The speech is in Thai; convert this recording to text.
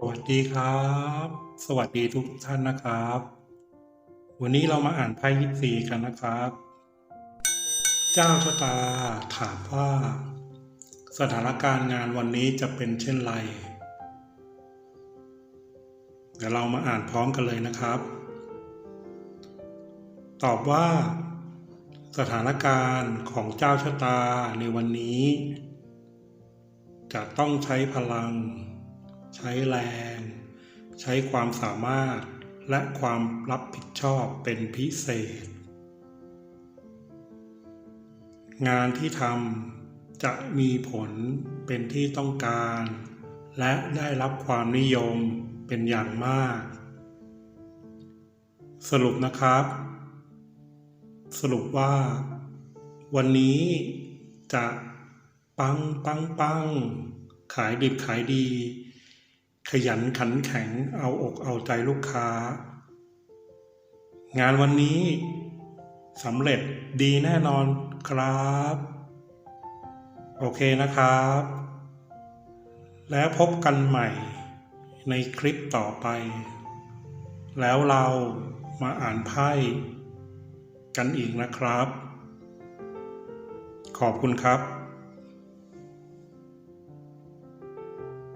สวัสดีครับ สวัสดีทุกท่านนะครับ วันนี้เรามาอ่านไพ่ยิปซีกันนะครับ เจ้าชะตาถามว่า สถานการณ์งานวันนี้จะเป็นเช่นไร เดี๋ยวเรามาอ่านพร้อมกันเลยนะครับ ตอบว่า สถานการณ์ของเจ้าชะตาในวันนี้ จะต้องใช้พลัง ใช้แรง ใช้ความสามารถ และความรับผิดชอบเป็นพิเศษ งานที่ทำจะมีผลเป็นที่ต้องการ และได้รับความนิยมเป็นอย่างมาก สรุปนะครับ สรุปว่า วันนี้จะปังปังปังขายดิบขายดี ขยันขันแข็งเอาอกเอาใจลูกค้า งานวันนี้สำเร็จดีแน่นอนครับ โอเคนะครับ แล้วพบกันใหม่ในคลิปต่อไป แล้วเรามาอ่านไพ่กันอีกนะครับ ขอบคุณครับ